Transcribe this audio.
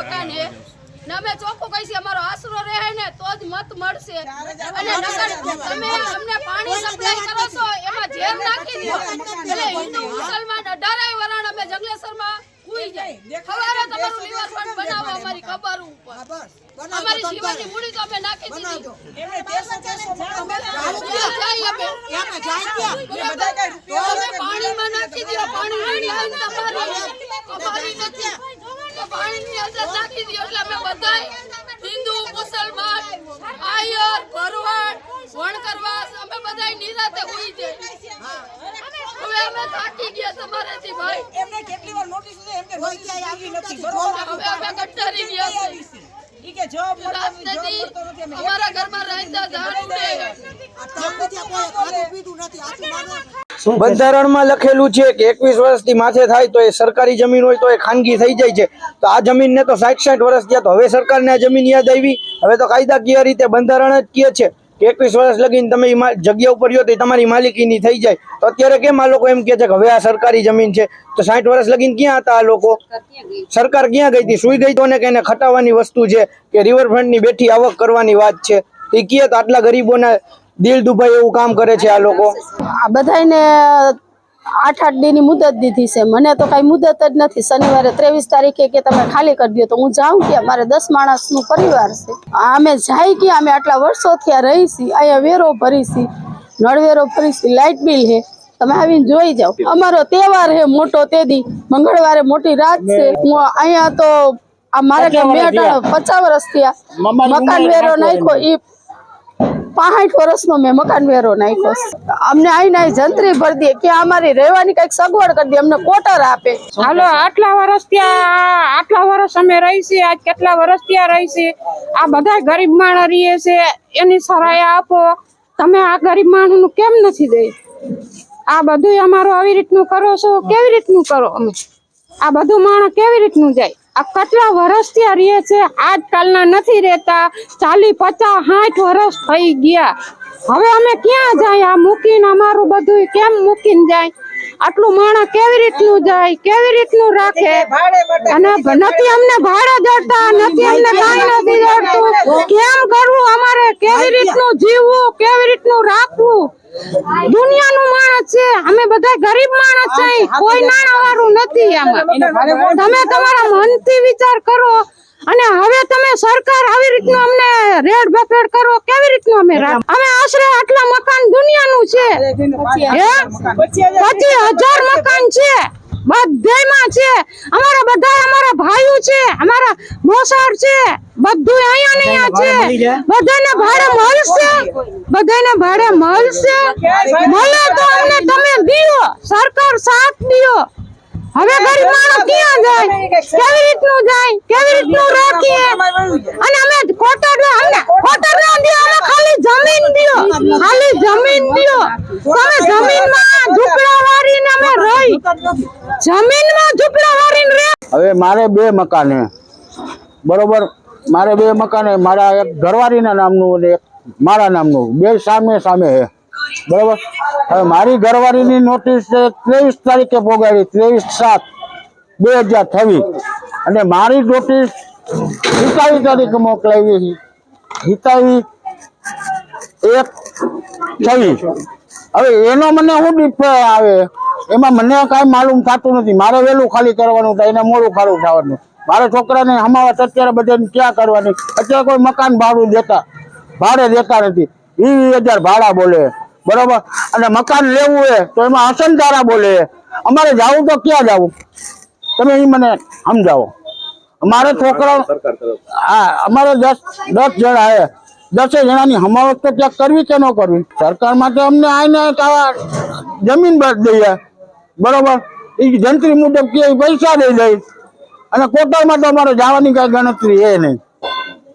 મકાન હે. ને અમે ચોખ્ખું કહીશું અમારો આશરો રહે ને તો જ મત મળશે. અને નગર તમે અમને પાણી સપ્લાય કરો છો એમાં ઝેર નાખી દો. એટલે હિન્દુ મુસલમાન અઢારાય વરણ અમે જંગલેશ્વરમાં કૂઈ જાય. ખવારે તમારું રિવરફ્રન્ટ બનાવો અમારી કબર ઉપર. અમારી જીવનની મૂડી તો અમે નાખી દીધી. એમને દેશો દેશો મકાન ત્યાં જઈએ અમે. તમે પાણીમાં નાખી દો પાણીની લાઈન તમારી અમારી નથી તો પાણીની અંદર નાખી દો એટલે અમે બધાય હિન્દુ મુસલમાન આયર ભરવાડ વણકરવાસ અમે બધાય નિરાતે હોઈ જાય હવે અમે થાકી ગયા તમારાથી ભાઈ એમને કેટલી વાર નોટિસ છે એમને નોટિસ આવી નથી. બરોબર? હવે અમે કંટાળી ગયા છે ઈ કે જવાબ મળતો નથી, જવાબ મળતો નથી. અમે અમારા ઘરમાં રહેતા ધાન માનો બંધારણમાં લખેલું છે કે એકવીસ વર્ષથી માથે થાય તો એ સરકારી જમીન હોય તો એ ખાનગી થઈ જાય છે. તો આ જમીનને તો સાઠ સાઠ વર્ષ થયા તો હવે સરકારને આ જમીન યાદ આવી. હવે તો કાયદાકીય રીતે બંધારણ જ કહે છે. કે એકવીસ વર્ષ લગીને તમે જગ્યા ઉપર રહ્યો તો તમારી માલિકીની થઈ જાય. તો અત્યારે કેમ આ લોકો એમ કહે છે કે હવે આ સરકારી જમીન છે? તો સાઠ વર્ષ લગીને ક્યાં હતા આ લોકો? સરકાર ક્યાં ગઈ હતી? સુઈ ગઈ તો ને કે એને ખટાવવાની વસ્તુ છે કે રિવરફ્રન્ટની બેઠી આવક કરવાની વાત છે? એ કહે તો આટલા ગરીબોના દિલ દુભાઈ એવું કામ કરે છે આ લોકો. આ બધાયને આઠ આઠની મુદત દીધી છે. મને તો કઈ મુદત જ નથી. શનિવારે ત્રેવીસ તારીખે કે તમે ખાલી કરી દો તો હું જાઉં કે મારે દસ માણસનું પરિવાર છે. અમે જાય કે અમે આટલા વર્ષોથી આ રહી છીએ અહીંયા વેરો ભરી છીએ નળવેરો ભરી છીએ લાઇટ બિલ હે. તમે આવીને જોઈ જાઓ. અમારો તહેવાર છે મોટો તે દી. મંગળવારે મોટી રાત છે. હું અહીંયા તો આ મારે પચાસ વર્ષ થયા. મકાન વેરો નાખ્યો. ઈ પાંઠ વર્ષનો મેં મકાન વેરો નાખ્યો અમને અહીં અહીં જંત્રી ભરી દે કે અમારી રહેવાની કંઈક સગવડ કરી દે, અમને કોટર આપે. હાલો, આટલા વર્ષ ત્યાં આટલા વર્ષ અમે રહી આજ કેટલા વર્ષ ત્યાં રહી આ બધા ગરીબ માણસ રહીએ છે, એની સરાય આપો. તમે આ ગરીબ માણસનું કેમ નથી દઈ? આ બધું અમારું આવી રીતનું કરો છો, કેવી રીતનું કરો અમે? આ બધું માણસ કેવી રીતનું જાય? આ કેટલા વર્ષ ત્યાં રહીએ છે? આજકાલના નથી રહેતા. ચાલી પચાસ, સાઠ વર્ષ થઈ ગયા. હવે અમે ક્યાં જાય? આ મૂકીને અમારું બધું કેમ મૂકીને જાય? આટલું માણસ કેવી રીતનું જાય? કેવી રીતનું રાખે? અને નથી અમને ભાડે જડતા નથી અમને કાંઈ નથી જડતું કેમ કરવું? અમારે કેવી રીતનું જીવવું? કેવી રીતનું રાખવું? દુનિયાનું માણસ છે. અમે બધા ગરીબ માણસ છે. કોઈ નાણા વાળું નથી આમાં. તમે તમારા મનથી વિચાર કરો. અને હવે તમે સરકાર આવી રીતનું અમને રેડ બફેડ કરો. કેવી રીતનું અમે અમે આશરે આટલા મકાન દુનિયાનું છે. હે પચીસ હજાર મકાન છે. બધેમાં છે. અમારા બધા અમારા ભાઈઓ છે. અમારા મોસાર છે. બધું અહીંયા નહીં છે બધાને ભાડે મળશે. બધાને ભાડે મળશે. મળે તો અમને તમે દિયો. સરકાર સાથ દિયો. હવે ગરીબ માણસ ક્યાં જાય? કેવી રીતનું જાય? કેવી રીતનું રાખીએ? અને અમે કોટર અમને કોટર ન દિયો અમે ખાલી જમીન દિયો. ખાલી જમીન દિયો. તમે જમીનમાં ઝૂંપડા વાળીને અમે રહી. જમીનમાં ઝૂંપડા વાળીને રહે. હવે મારે બે મકાન હે બરોબર? મારે બે મકાન મારા એક ઘરવાળીના નામનું અને એક મારા નામનું. બે સામે સામે હે બરાબર? હવે મારી ઘરવાળીની નોટિસ છે ત્રેવીસ તારીખે પોગાડી. ત્રેવીસ સાત બે હજાર છવ્વીસ. અને મારી નોટિસ હિતાવી તારીખે મોકલાવી છે. હિતાવી એક છવ્વીસ. હવે એનો મને શું ડિફ આવે? એમાં મને કાંઈ માલુમ થતું નથી. મારે વહેલું ખાલી કરવાનું થાય એને મોડું ખાલી થવાનું. મારે છોકરાને હમાવત અત્યારે બધાને ક્યાં કરવાની? અત્યારે કોઈ મકાન ભાડું દેતા ભાડે દેતા નથી. વીસ હજાર ભાડા બોલે. બરોબર? અને મકાન લેવું હોય તો એમાં અસંધારા બોલે. અમારે જવું તો ક્યાં જવું? તમે એ મને સમજાવો. અમારે છોકરા હા અમારે દસ દસ જણા હે. દસે જણાની હમાવત તો ત્યાં કરવી કે ન કરવી? સરકાર માટે અમને કાવા જમીન દઈએ. બરોબર? એ જંત્રી મુજબ કે પૈસા દઈ દઈ અને કોટામાં તો અમારે જવાની કઈ ગણતરી એ નહીં.